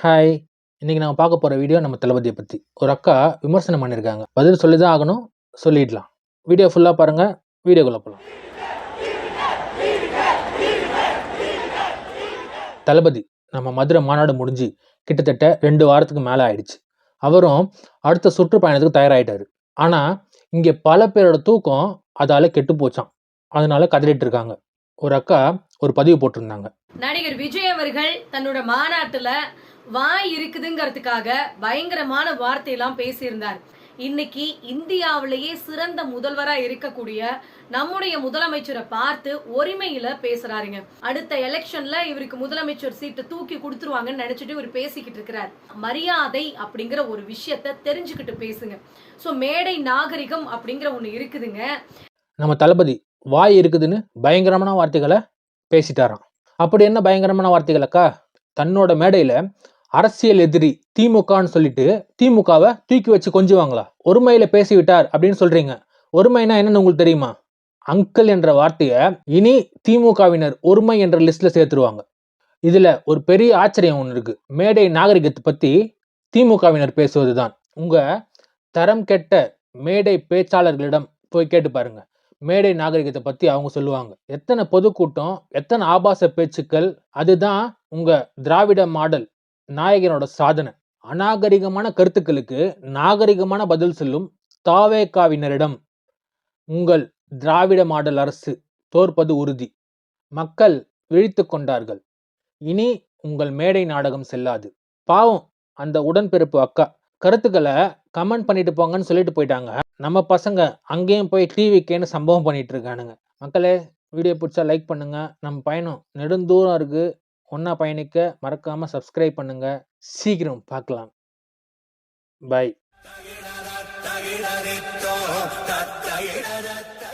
Hi இன்னைக்கு நம்ம பார்க்க போகிற வீடியோ நம்ம தளபதியை பற்றி ஒரு அக்கா விமர்சனம் பண்ணியிருக்காங்க பதில் சொல்லி தான் ஆகணும் சொல்லிடலாம். வீடியோ ஃபுல்லாக பாருங்கள் வீடியோக்குள்ளே போகலாம் தளபதி நம்ம மதுரை மாநாடு முடிஞ்சு கிட்டத்தட்ட ரெண்டு வாரத்துக்கு மேலே ஆயிடுச்சு. அவரும் அடுத்த சுற்றுப்பயணத்துக்கு தயாராகிட்டார் ஆனால் இங்கே பல பேரோட தூக்கம் அதால் கெட்டு போச்சாம். அதனால கதறிட்டு இருக்காங்க. ஒரு அக்கா ஒரு பதிவு போட்டிருந்தாங்க. நடிகர் விஜய் அவர்கள் தன்னோட மாநாட்டுல வாய் இருக்குதுங்கிறதுக்காக பயங்கரமான வார்த்தையெல்லாம் பேசியிருந்தார். இன்னைக்கு இந்தியாவிலேயே சிறந்த முதல்வரா இருக்கக்கூடிய நம்முடைய முதலமைச்சரை பார்த்து ஒருமையில பேசுறாருங்க. அடுத்த எலெக்ஷன்ல இவருக்கு முதலமைச்சர் சீட்டை தூக்கி கொடுத்துருவாங்கன்னு நினைச்சிட்டு இவர் பேசிக்கிட்டு இருக்கிறார். மரியாதை அப்படிங்கிற ஒரு விஷயத்த தெரிஞ்சுக்கிட்டு பேசுங்க. சோ மேடை நாகரிகம் அப்படிங்கிற ஒண்ணு இருக்குதுங்க. நம்ம தளபதி வாய் இருக்குதுன்னு பயங்கரமான வார்த்தைகளை பேசிட்டாராம். அப்படி என்ன பயங்கரமான வார்த்தைகளக்கா தன்னோட மேடையில அரசியல் எதிரி திமுகன்னு சொல்லிட்டு திமுகவை தூக்கி வச்சு கொஞ்சுவாங்களா? ஒருமையில பேசிவிட்டார் அப்படின்னு சொல்றீங்க. ஒருமைனா என்னன்னு உங்களுக்கு தெரியுமா? அங்கிள் என்ற வார்த்தையை இனி திமுகவினர் ஒருமை என்ற லிஸ்ட்ல சேர்த்துருவாங்க. இதுல ஒரு பெரிய ஆச்சரியம் ஒன்று இருக்கு. மேடை நாகரிகத்தை பத்தி திமுகவினர் பேசுவதுதான். உங்க தரம் கெட்ட மேடை பேச்சாளர்களிடம் போய் கேட்டு பாருங்க. மேடை நாகரிகத்தை பத்தி அவங்க சொல்லுவாங்க. எத்தனை பொதுக்கூட்டம் எத்தனை ஆபாச பேச்சுக்கள் அதுதான் உங்க திராவிட மாடல். நாயகனோட சாதனை. அநாகரிகமான கருத்துக்களுக்கு நாகரிகமான பதில் சொல்லும் தாவேகாவினரிடம் உங்கள் திராவிட மாடல் அரசு தோற்பது உறுதி. மக்கள் விழித்து கொண்டார்கள். இனி உங்கள் மேடை நாடகம் செல்லாது. பாவம் அந்த உடன்பிறப்பு அக்கா. கருத்துக்களை கமெண்ட் பண்ணிட்டு போங்கன்னு சொல்லிட்டு போயிட்டாங்க. நம்ம பசங்க அங்கேயும் போய் டிவிக்கேன்னு சம்பவம் பண்ணிட்டு இருக்கானுங்க. மக்களே வீடியோ பிடிச்சா லைக் பண்ணுங்க. நம்ம பயணம் நெடுந்தூரம் இருக்கு. ஒன்றா பயணிக்க மறக்காம சப்ஸ்கிரைப் பண்ணுங்க. சீக்கிரம் பார்க்கலாம் பை தத்தகிடரத்த